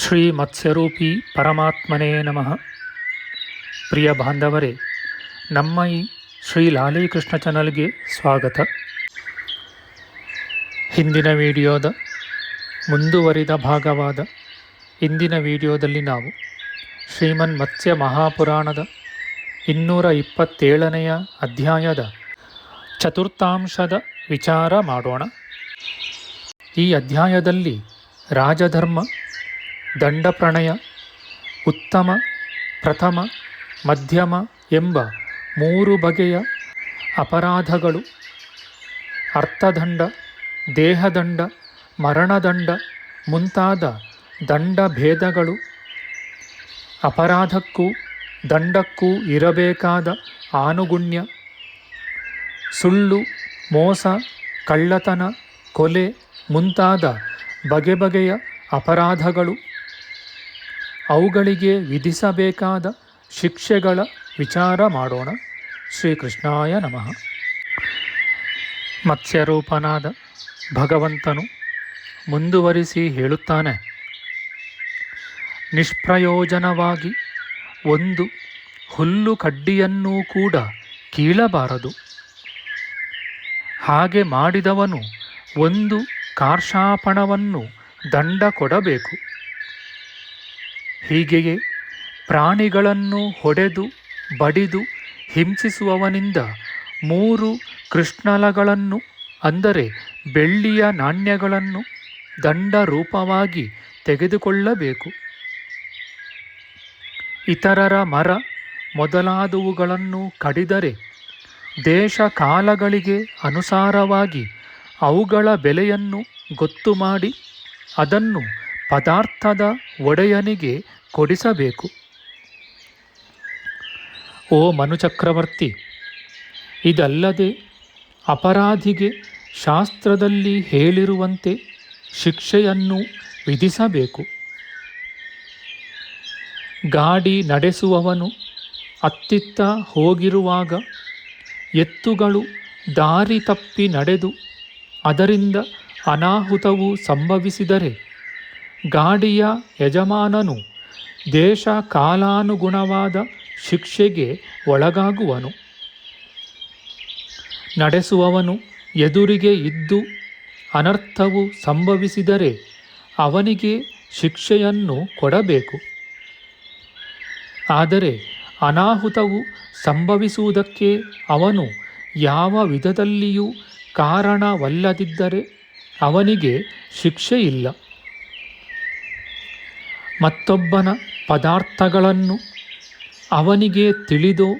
ಶ್ರುತೀನಾಂ ಶ್ರೀಮತ್ಸ್ಯರೂಪಿ ಪರಮಾತ್ಮನೇ ನಮಃ. ಪ್ರಿಯ ಬಾಂಧವರೇ, ನಮ್ಮ ಈ ಶ್ರೀ ಲಾಲೀಕೃಷ್ಣ ಚಾನಲ್ಗೆ ಸ್ವಾಗತ. ಹಿಂದಿನ ವಿಡಿಯೋದ ಮುಂದುವರಿದ ಭಾಗವಾದ ಇಂದಿನ ವಿಡಿಯೋದಲ್ಲಿ ನಾವು ಶ್ರೀಮನ್ ಮತ್ಸ್ಯ ಮಹಾಪುರಾಣದ ಇನ್ನೂರ ಇಪ್ಪತ್ತೇಳನೆಯ ಅಧ್ಯಾಯದ ಚತುರ್ಥಾಂಶದ ವಿಚಾರ ಮಾಡೋಣ. ಈ ಅಧ್ಯಾಯದಲ್ಲಿ ರಾಜಧರ್ಮ ದಂಡಪ್ರಣಯ, ಉತ್ತಮ, ಪ್ರಥಮ, ಮಧ್ಯಮ ಎಂಬ ಮೂರು ಬಗೆಯ ಅಪರಾಧಗಳು. ಅರ್ಥದಂಡ, ದೇಹದಂಡ, ಮರಣದಂಡ ಮುಂತಾದ ದಂಡ ಭೇದಗಳು ಅಪರಾಧಕ್ಕೂ ದಂಡಕ್ಕೂ ಇರಬೇಕಾದ ಆನುಗುಣ್ಯ. ಸುಳ್ಳು, ಮೋಸ, ಕಳ್ಳತನ, ಕೊಲೆ ಮುಂತಾದ ಬಗೆ ಬಗೆಯ ಅಪರಾಧಗಳು. ಅವುಗಳಿಗೆ ವಿಧಿಸಬೇಕಾದ ಶಿಕ್ಷೆಗಳ ವಿಚಾರ ಮಾಡೋಣ. ಶ್ರೀಕೃಷ್ಣಾಯ ನಮಃ. ಮತ್ಸ್ಯರೂಪನಾದ ಭಗವಂತನು ಮುಂದುವರಿಸಿ ಹೇಳುತ್ತಾನೆ. ನಿಷ್ಪ್ರಯೋಜನವಾಗಿ ಒಂದು ಹುಲ್ಲು ಕಡ್ಡಿಯನ್ನೂ ಕೂಡ ಕೀಳಬಾರದು. ಹಾಗೆ ಮಾಡಿದವನು ಒಂದು ಕಾರ್ಷಾಪಣವನ್ನು ದಂಡ ಕೊಡಬೇಕು. ಹೀಗೆಯೇ ಪ್ರಾಣಿಗಳನ್ನು ಹೊಡೆದು, ಬಡಿದು, ಹಿಂಸಿಸುವವನಿಂದ ಮೂರು ಕೃಷ್ಣಲಗಳನ್ನು, ಅಂದರೆ ಬೆಳ್ಳಿಯ ನಾಣ್ಯಗಳನ್ನು ದಂಡ ರೂಪವಾಗಿ ತೆಗೆದುಕೊಳ್ಳಬೇಕು. ಇತರರ ಮರ ಮೊದಲಾದವುಗಳನ್ನು ಕಡಿದರೆ ದೇಶ ಕಾಲಗಳಿಗೆ ಅನುಸಾರವಾಗಿ ಅವುಗಳ ಬೆಲೆಯನ್ನು ಗೊತ್ತು ಮಾಡಿ ಅದನ್ನು ಪದಾರ್ಥದ ಒಡೆಯನಿಗೆ ಕೊಡಿಸಬೇಕು. ಓ ಮನುಚಕ್ರವರ್ತಿ, ಇದಲ್ಲದೆ ಅಪರಾಧಿಗೆ ಶಾಸ್ತ್ರದಲ್ಲಿ ಹೇಳಿರುವಂತೆ ಶಿಕ್ಷೆಯನ್ನು ವಿಧಿಸಬೇಕು. ಗಾಡಿ ನಡೆಸುವವನು ಅತ್ತಿತ್ತ ಹೋಗಿರುವಾಗ ಎತ್ತುಗಳು ದಾರಿ ತಪ್ಪಿ ನಡೆದು ಅದರಿಂದ ಅನಾಹುತವು ಸಂಭವಿಸಿದರೆ ಗಾಡಿಯ ಯಜಮಾನನು ದೇಶ ಕಾಲಾನುಗುಣವಾದ ಶಿಕ್ಷೆಗೆ ಒಳಗಾಗುವನು. ನಡೆಸುವವನು ಎದುರಿಗೆ ಇದ್ದು ಅನರ್ಥವು ಸಂಭವಿಸಿದರೆ ಅವನಿಗೆ ಶಿಕ್ಷೆಯನ್ನು ಕೊಡಬೇಕು. ಆದರೆ ಅನಾಹುತವು ಸಂಭವಿಸುವುದಕ್ಕೆ ಅವನು ಯಾವ ವಿಧದಲ್ಲಿಯೂ ಕಾರಣವಲ್ಲದಿದ್ದರೆ ಅವನಿಗೆ ಶಿಕ್ಷೆಯಿಲ್ಲ. ಮತ್ತೊಬ್ಬನ ಪದಾರ್ಥಗಳನ್ನು ಅವನಿಗೆ ತಿಳಿದೋ,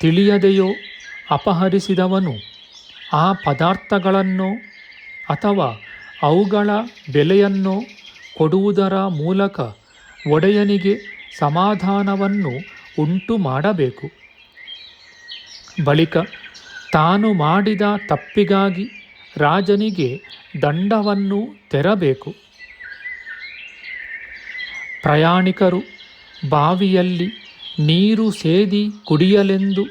ತಿಳಿಯದೆಯೋ ಅಪಹರಿಸಿದವನು ಆ ಪದಾರ್ಥಗಳನ್ನು ಅಥವಾ ಅವುಗಳ ಬೆಲೆಯನ್ನು ಕೊಡುವುದರ ಮೂಲಕ ಒಡೆಯನಿಗೆ ಸಮಾಧಾನವನ್ನು ಉಂಟು ಮಾಡಬೇಕು ಬಳಿಕ ತಾನು ಮಾಡಿದ ತಪ್ಪಿಗಾಗಿ ರಾಜನಿಗೆ ದಂಡವನ್ನು ತೆರಬೇಕು. ಪ್ರಯಾಣಿಕರು ಬಾವಿಯಲ್ಲಿ ನೀರು ಸೇದಿ ಕುಡಿಯಲೆಂದು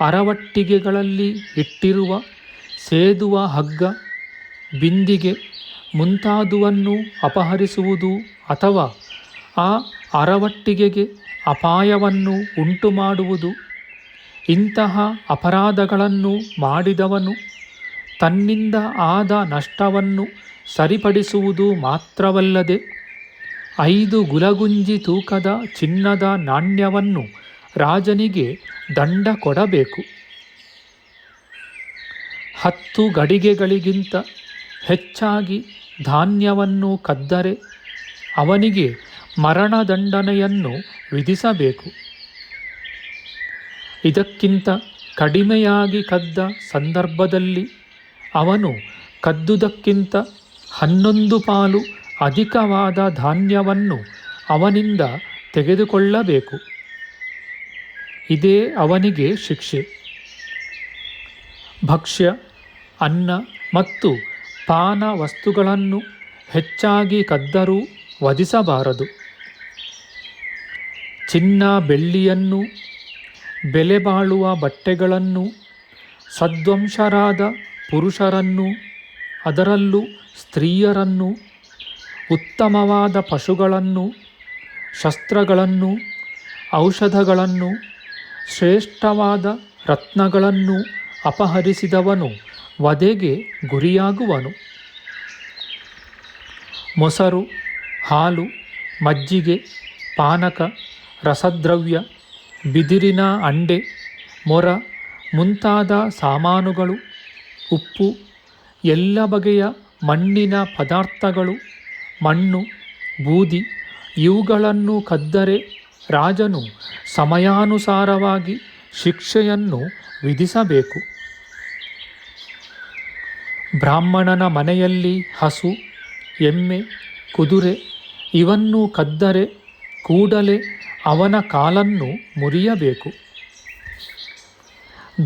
ಅರವಟ್ಟಿಗೆಗಳಲ್ಲಿ ಇಟ್ಟಿರುವ ಸೇದುವ ಹಗ್ಗ ಬಿಂದಿಗೆ ಮುಂತಾದುವನ್ನು ಅಪಹರಿಸುವುದು ಅಥವಾ ಆ ಅರವಟ್ಟಿಗೆಗೆ ಅಪಾಯವನ್ನು ಉಂಟು ಮಾಡುವುದು ಇಂತಹ ಅಪರಾಧಗಳನ್ನು ಮಾಡಿದವನು ತನ್ನಿಂದ ಆದ ನಷ್ಟವನ್ನು ಸರಿಪಡಿಸುವುದು ಮಾತ್ರವಲ್ಲದೆ ಐದು ಗುಲಗುಂಜಿ ತೂಕದ ಚಿನ್ನದ ನಾಣ್ಯವನ್ನು ರಾಜನಿಗೆ ದಂಡ ಕೊಡಬೇಕು. ಹತ್ತು ಗಡಿಗೆಗಳಿಗಿಂತ ಹೆಚ್ಚಾಗಿ ಧಾನ್ಯವನ್ನು ಕದ್ದರೆ ಅವನಿಗೆ ಮರಣದಂಡನೆಯನ್ನು ವಿಧಿಸಬೇಕು. ಇದಕ್ಕಿಂತ ಕಡಿಮೆಯಾಗಿ ಕದ್ದ ಸಂದರ್ಭದಲ್ಲಿ ಅವನು ಕದ್ದುದಕ್ಕಿಂತ ಹನ್ನೊಂದು ಪಾಲು ಅಧಿಕವಾದ ಧಾನ್ಯವನ್ನು ಅವನಿಂದ ತೆಗೆದುಕೊಳ್ಳಬೇಕು. ಇದೇ ಅವನಿಗೆ ಶಿಕ್ಷೆ. ಭಕ್ಷ್ಯ, ಅನ್ನ ಮತ್ತು ಪಾನ ವಸ್ತುಗಳನ್ನು ಹೆಚ್ಚಾಗಿ ಕದ್ದರೂ ವಧಿಸಬಾರದು. ಚಿನ್ನ ಬೆಳ್ಳಿಯನ್ನು, ಬೆಲೆ ಬಾಳುವ ಬಟ್ಟೆಗಳನ್ನು, ಸದ್ವಂಶರಾದ ಪುರುಷರನ್ನು, ಅದರಲ್ಲೂ ಸ್ತ್ರೀಯರನ್ನು ಉತ್ತಮವಾದ ಪಶುಗಳನ್ನು, ಶಸ್ತ್ರಗಳನ್ನು, ಔಷಧಗಳನ್ನು, ಶ್ರೇಷ್ಠವಾದ ರತ್ನಗಳನ್ನು ಅಪಹರಿಸಿದವನು ವಧೆಗೆ ಗುರಿಯಾಗುವನು. ಮೊಸರು, ಹಾಲು, ಮಜ್ಜಿಗೆ, ಪಾನಕ, ರಸದ್ರವ್ಯ, ಬಿದಿರಿನ ಅಂಡೆ, ಮೊರ ಮುಂತಾದ ಸಾಮಾನುಗಳು, ಉಪ್ಪು, ಎಲ್ಲ ಬಗೆಯ ಮಣ್ಣಿನ ಪದಾರ್ಥಗಳು ಮಣ್ಣು, ಬೂದಿ, ಇವುಗಳನ್ನು ಕದ್ದರೆ ರಾಜನು ಸಮಯಾನುಸಾರವಾಗಿ ಶಿಕ್ಷೆಯನ್ನು ವಿಧಿಸಬೇಕು. ಬ್ರಾಹ್ಮಣನ ಮನೆಯಲ್ಲಿ ಹಸು, ಎಮ್ಮೆ, ಕುದುರೆ ಇವನ್ನು ಕದ್ದರೆ ಕೂಡಲೇ ಅವನ ಕಾಲನ್ನು ಮುರಿಯಬೇಕು.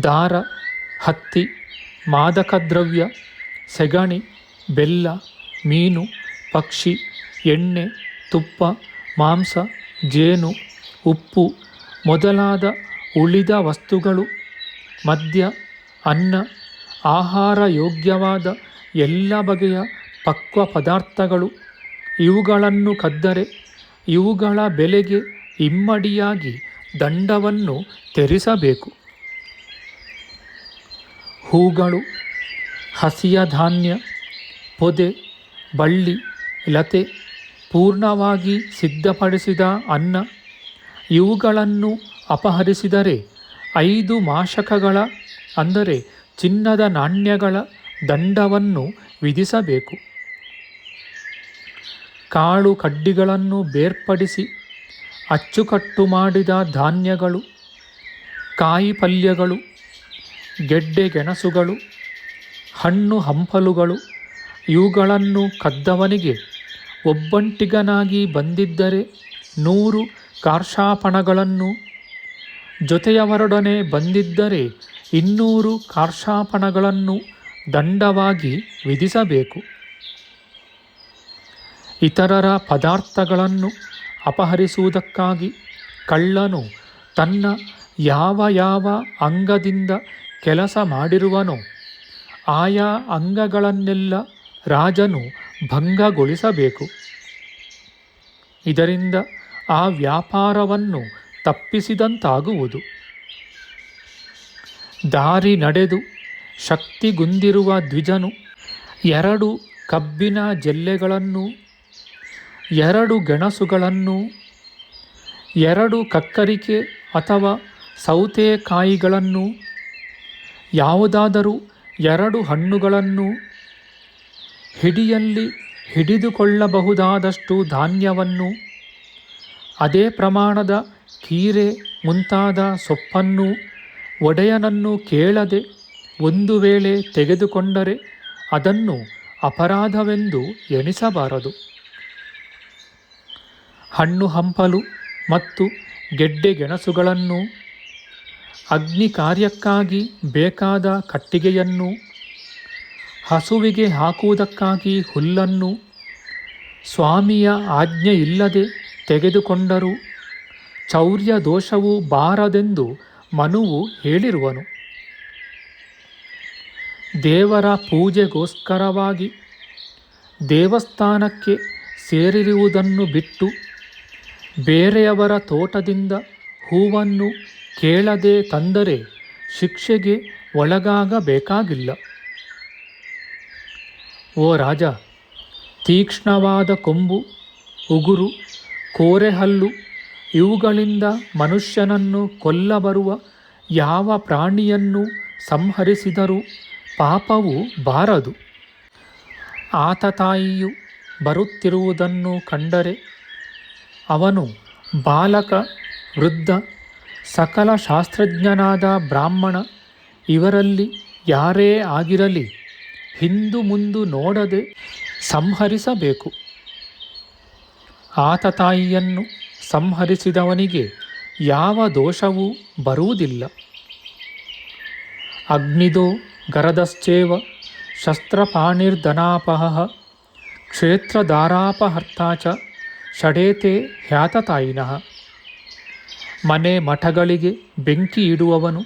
ದಾರ, ಹತ್ತಿ ಮಾದಕ ದ್ರವ್ಯ ಸೆಗಣಿ, ಬೆಲ್ಲ, ಮೀನು ಪಕ್ಷಿ, ಎಣ್ಣೆ, ತುಪ್ಪ, ಮಾಂಸ, ಜೇನು, ಉಪ್ಪು ಮೊದಲಾದ ಉಳಿದ ವಸ್ತುಗಳು, ಮದ್ಯ, ಅನ್ನ, ಆಹಾರ ಯೋಗ್ಯವಾದ ಎಲ್ಲ ಬಗೆಯ ಪಕ್ವ ಪದಾರ್ಥಗಳು. ಇವುಗಳನ್ನು ಕದ್ದರೆ ಇವುಗಳ ಬೆಲೆಗೆ ಇಮ್ಮಡಿಯಾಗಿ ದಂಡವನ್ನು ತೆರಿಸಬೇಕು ಹೂಗಳು, ಹಸಿಯ ಧಾನ್ಯ, ಪೊದೆ, ಬಳ್ಳಿ ಲತೆ ಪೂರ್ಣವಾಗಿ ಸಿದ್ಧಪಡಿಸಿದ ಅನ್ನ ಇವುಗಳನ್ನು ಅಪಹರಿಸಿದರೆ ಐದು ಮಾಶಕಗಳ, ಅಂದರೆ ಚಿನ್ನದ ನಾಣ್ಯಗಳ ದಂಡವನ್ನು ವಿಧಿಸಬೇಕು. ಕಾಳು ಕಡ್ಡಿಗಳನ್ನು ಬೇರ್ಪಡಿಸಿ ಅಚ್ಚುಕಟ್ಟು ಮಾಡಿದ ಧಾನ್ಯಗಳು, ಕಾಯಿ ಪಲ್ಯಗಳು, ಗೆಡ್ಡೆ ಗೆಣಸುಗಳು, ಹಣ್ಣು ಹಂಪಲುಗಳು, ಇವುಗಳನ್ನು ಕದ್ದವನಿಗೆ ಒಬ್ಬಂಟಿಗನಾಗಿ ಬಂದಿದ್ದರೆ ನೂರು ಕಾರ್ಷಾಪಣಗಳನ್ನು. ಜೊತೆಯವರೊಡನೆ ಬಂದಿದ್ದರೆ ಇನ್ನೂರು ಕಾರ್ಷಾಪಣಗಳನ್ನು ದಂಡವಾಗಿ ವಿಧಿಸಬೇಕು. ಇತರರ ಪದಾರ್ಥಗಳನ್ನು ಅಪಹರಿಸುವುದಕ್ಕಾಗಿ ಕಳ್ಳನು ತನ್ನ ಯಾವ ಯಾವ ಅಂಗದಿಂದ ಕೆಲಸ ಮಾಡಿರುವನೋ ಆಯಾ ಅಂಗಗಳನ್ನೆಲ್ಲ ರಾಜನು ಭಂಗಗೊಳಿಸಬೇಕು ಇದರಿಂದ ಆ ವ್ಯಾಪಾರವನ್ನು ತಪ್ಪಿಸಿದಂತಾಗುವುದು. ದಾರಿ ನಡೆದು ಶಕ್ತಿಗುಂದಿರುವ ದ್ವಿಜನು ಎರಡು ಕಬ್ಬಿನ ಜಲ್ಲೆಗಳನ್ನು, ಎರಡು ಗೆಣಸುಗಳನ್ನು, ಎರಡು ಕಕ್ಕರಿಕೆ ಅಥವಾ ಸೌತೆಕಾಯಿಗಳನ್ನು, ಯಾವುದಾದರೂ ಎರಡು ಹಣ್ಣುಗಳನ್ನು ಹಿಡಿಯಲ್ಲಿ ಹಿಡಿದುಕೊಳ್ಳಬಹುದಾದಷ್ಟು ಧಾನ್ಯವನ್ನು, ಅದೇ ಪ್ರಮಾಣದ ಕೀರೆ ಮುಂತಾದ ಸೊಪ್ಪನ್ನು ಒಡೆಯನನ್ನು ಕೇಳದೆ ಒಂದು ವೇಳೆ ತೆಗೆದುಕೊಂಡರೆ ಅದನ್ನು ಅಪರಾಧವೆಂದು ಎಣಿಸಬಾರದು. ಹಣ್ಣು ಹಂಪಲು ಮತ್ತು ಗೆಡ್ಡೆ ಗೆಣಸುಗಳನ್ನು ಅಗ್ನಿ ಕಾರ್ಯಕ್ಕಾಗಿ ಬೇಕಾದ ಕಟ್ಟಿಗೆಯನ್ನು ಹಸುವಿಗೆ ಹಾಕುವುದಕ್ಕಾಗಿ ಹುಲ್ಲನ್ನು ಸ್ವಾಮಿಯ ಆಜ್ಞೆ ಇಲ್ಲದೆ ತೆಗೆದುಕೊಂಡರು. ಚೌರ್ಯ ದೋಷವು ಬಾರದೆಂದು ಮನುವು ಹೇಳಿರುವನು. ದೇವರ ಪೂಜೆಗೋಸ್ಕರವಾಗಿ ದೇವಸ್ಥಾನಕ್ಕೆ ಸೇರಿರುವುದನ್ನು ಬಿಟ್ಟು ಬೇರೆಯವರ ತೋಟದಿಂದ ಹೂವನ್ನು ಕೇಳದೆ ತಂದರೆ ಶಿಕ್ಷೆಗೆ ಒಳಗಾಗಬೇಕಾಗಿಲ್ಲ. ಓ ರಾಜ, ತೀಕ್ಷ್ಣವಾದ ಕೊಂಬು, ಉಗುರು, ಕೋರೆಹಲ್ಲು, ಇವುಗಳಿಂದ ಮನುಷ್ಯನನ್ನು ಕೊಲ್ಲಬರುವ ಯಾವ ಪ್ರಾಣಿಯನ್ನು ಸಂಹರಿಸಿದರೂ ಪಾಪವು ಬಾರದು. ಆತ ತಾಯಿಯು ಬರುತ್ತಿರುವುದನ್ನು ಕಂಡರೆ ಅವನು ಬಾಲಕ, ವೃದ್ಧ, ಸಕಲ ಶಾಸ್ತ್ರಜ್ಞನಾದ ಬ್ರಾಹ್ಮಣ, ಇವರಲ್ಲಿ ಯಾರೇ ಆಗಿರಲಿ ಹಿಂದು ಮುಂದು ನೋಡದೆ ಸಂಹರಿಸಬೇಕು. ಆತ ತಾಯಿಯನ್ನು ಸಂಹರಿಸಿದವನಿಗೆ ಯಾವ ದೋಷವೂ ಬರುವುದಿಲ್ಲ. ಅಗ್ನಿದೋ ಗರದಶ್ಚೇವ ಶಸ್ತ್ರಪಾಣಿರ್ಧನಾಪಹ ಕ್ಷೇತ್ರದಾರಾಪಹರ್ತಾಚ ಷಡೇತೆ ಹ್ಯಾತತಾಯಿನಃ ಮನೆ ಮಠಗಳಿಗೆ ಬೆಂಕಿ ಇಡುವವನು,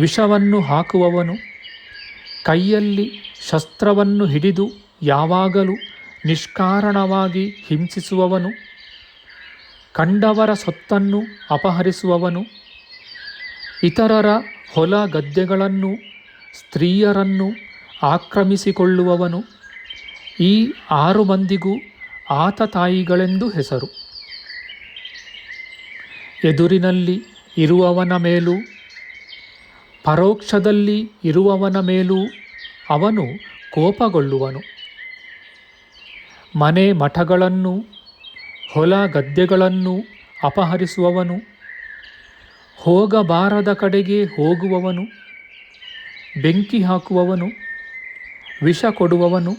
ವಿಷವನ್ನು ಹಾಕುವವನು ಕೈಯಲ್ಲಿ ಶಸ್ತ್ರವನ್ನು ಹಿಡಿದು ಯಾವಾಗಲೂ ನಿಷ್ಕಾರಣವಾಗಿ ಹಿಂಸಿಸುವವನು, ಕಂಡವರ ಸೊತ್ತನ್ನು ಅಪಹರಿಸುವವನು, ಇತರರ ಹೊಲ ಗದ್ದೆಗಳನ್ನು ಸ್ತ್ರೀಯರನ್ನು ಆಕ್ರಮಿಸಿಕೊಳ್ಳುವವನು, ಈ ಆರು ಮಂದಿಗೂ ಆತ ತಾಯಿಗಳೆಂದು ಹೆಸರು. ಎದುರಿನಲ್ಲಿ ಇರುವವನ ಮೇಲೂ ಪರೋಕ್ಷದಲ್ಲಿ ಇರುವವನ ಮೇಲೂ ಅವನು ಕೋಪಗೊಳ್ಳುವನು. ಮನೆ ಮಠಗಳನ್ನು ಹೊಲ ಗದ್ದೆಗಳನ್ನು ಅಪಹರಿಸುವವನು. ಹೋಗಬಾರದ ಕಡೆಗೆ ಹೋಗುವವನು. ಬೆಂಕಿ ಹಾಕುವವನು. ವಿಷ ಕೊಡುವವನು.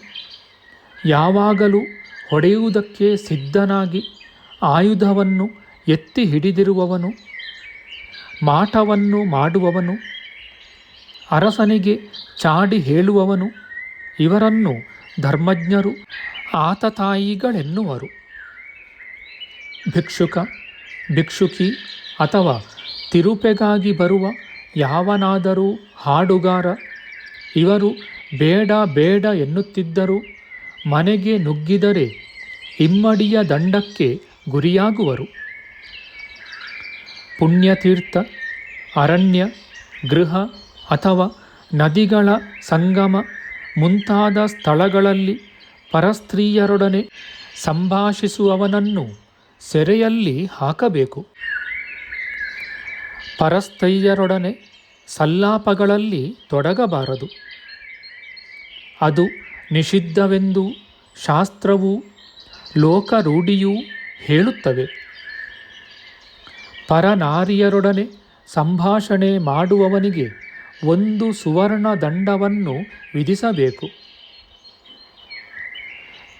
ಯಾವಾಗಲೂ ಹೊಡೆಯುವುದಕ್ಕೆ ಸಿದ್ಧನಾಗಿ ಆಯುಧವನ್ನು ಎತ್ತಿ ಹಿಡಿದಿರುವವನು. ಮಾಟವನ್ನು ಮಾಡುವವನು. ಅರಸನಿಗೆ ಚಾಡಿ ಹೇಳುವವನು ಇವರನ್ನು ಧರ್ಮಜ್ಞರು ಆತತಾಯಿಗಳೆನ್ನುವರು ಭಿಕ್ಷುಕ, ಭಿಕ್ಷುಕಿ ಅಥವಾ ತಿರುಪೆಗಾಗಿ ಬರುವ ಯಾವನಾದರೂ ಹಾಡುಗಾರ, ಇವರು ಬೇಡ ಬೇಡ ಎನ್ನುತ್ತಿದ್ದರು ಮನೆಗೆ ನುಗ್ಗಿದರೆ ಇಮ್ಮಡಿಯ ದಂಡಕ್ಕೆ ಗುರಿಯಾಗುವರು. ಪುಣ್ಯತೀರ್ಥ, ಅರಣ್ಯ, ಗೃಹ ಅಥವಾ ನದಿಗಳ ಸಂಗಮ ಮುಂತಾದ ಸ್ಥಳಗಳಲ್ಲಿ ಪರಸ್ತ್ರೀಯರೊಡನೆ ಸಂಭಾಷಿಸುವವನನ್ನು ಸೆರೆಯಲ್ಲಿ ಹಾಕಬೇಕು. ಪರಸ್ತ್ರೀಯರೊಡನೆ ಸಲ್ಲಾಪಗಳಲ್ಲಿ ತೊಡಗಬಾರದು. ಅದು ನಿಷಿದ್ಧವೆಂದು ಶಾಸ್ತ್ರವೂ ಲೋಕರೂಢಿಯೂ ಹೇಳುತ್ತವೆ. ಪರನಾರಿಯರೊಡನೆ ಸಂಭಾಷಣೆ ಮಾಡುವವನಿಗೆ ಒಂದು ಸುವರ್ಣ ದಂಡವನ್ನು ವಿಧಿಸಬೇಕು.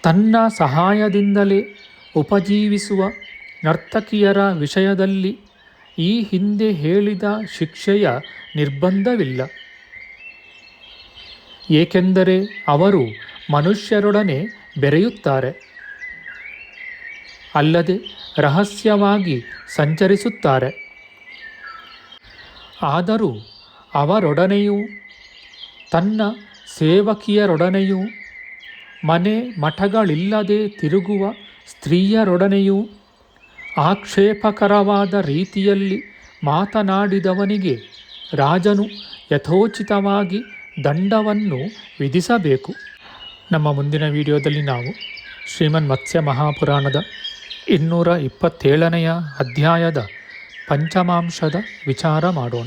ತನ್ನ ಸಹಾಯದಿಂದಲೇ ಉಪಜೀವಿಸುವ ನರ್ತಕಿಯರ ವಿಷಯದಲ್ಲಿ ಈ ಹಿಂದೆ ಹೇಳಿದ ಶಿಕ್ಷೆಯ ನಿರ್ಬಂಧವಿಲ್ಲ. ಏಕೆಂದರೆ ಅವರು ಮನುಷ್ಯರೊಡನೆ ಬೆರೆಯುತ್ತಾರೆ. ಅಲ್ಲದೆ ರಹಸ್ಯವಾಗಿ ಸಂಚರಿಸುತ್ತಾರೆ. ಆದರೂ ಅವರೊಡನೆಯೂ, ತನ್ನ ಸೇವಕಿಯರೊಡನೆಯೂ, ಮನೆ ಮಠಗಳಿಲ್ಲದೆ ತಿರುಗುವ ಸ್ತ್ರೀಯರೊಡನೆಯೂ, ಆಕ್ಷೇಪಕರವಾದ ರೀತಿಯಲ್ಲಿ ಮಾತನಾಡಿದವನಿಗೆ ರಾಜನು ಯಥೋಚಿತವಾಗಿ ದಂಡವನ್ನು ವಿಧಿಸಬೇಕು. ನಮ್ಮ ಮುಂದಿನ ವಿಡಿಯೋದಲ್ಲಿ ನಾವು ಶ್ರೀಮನ್ ಮತ್ಸ್ಯ ಮಹಾಪುರಾಣದ ಇನ್ನೂರ ಇಪ್ಪತ್ತೇಳನೆಯ ಅಧ್ಯಾಯದ ಪಂಚಮಾಂಶದ ವಿಚಾರ ಮಾಡೋಣ.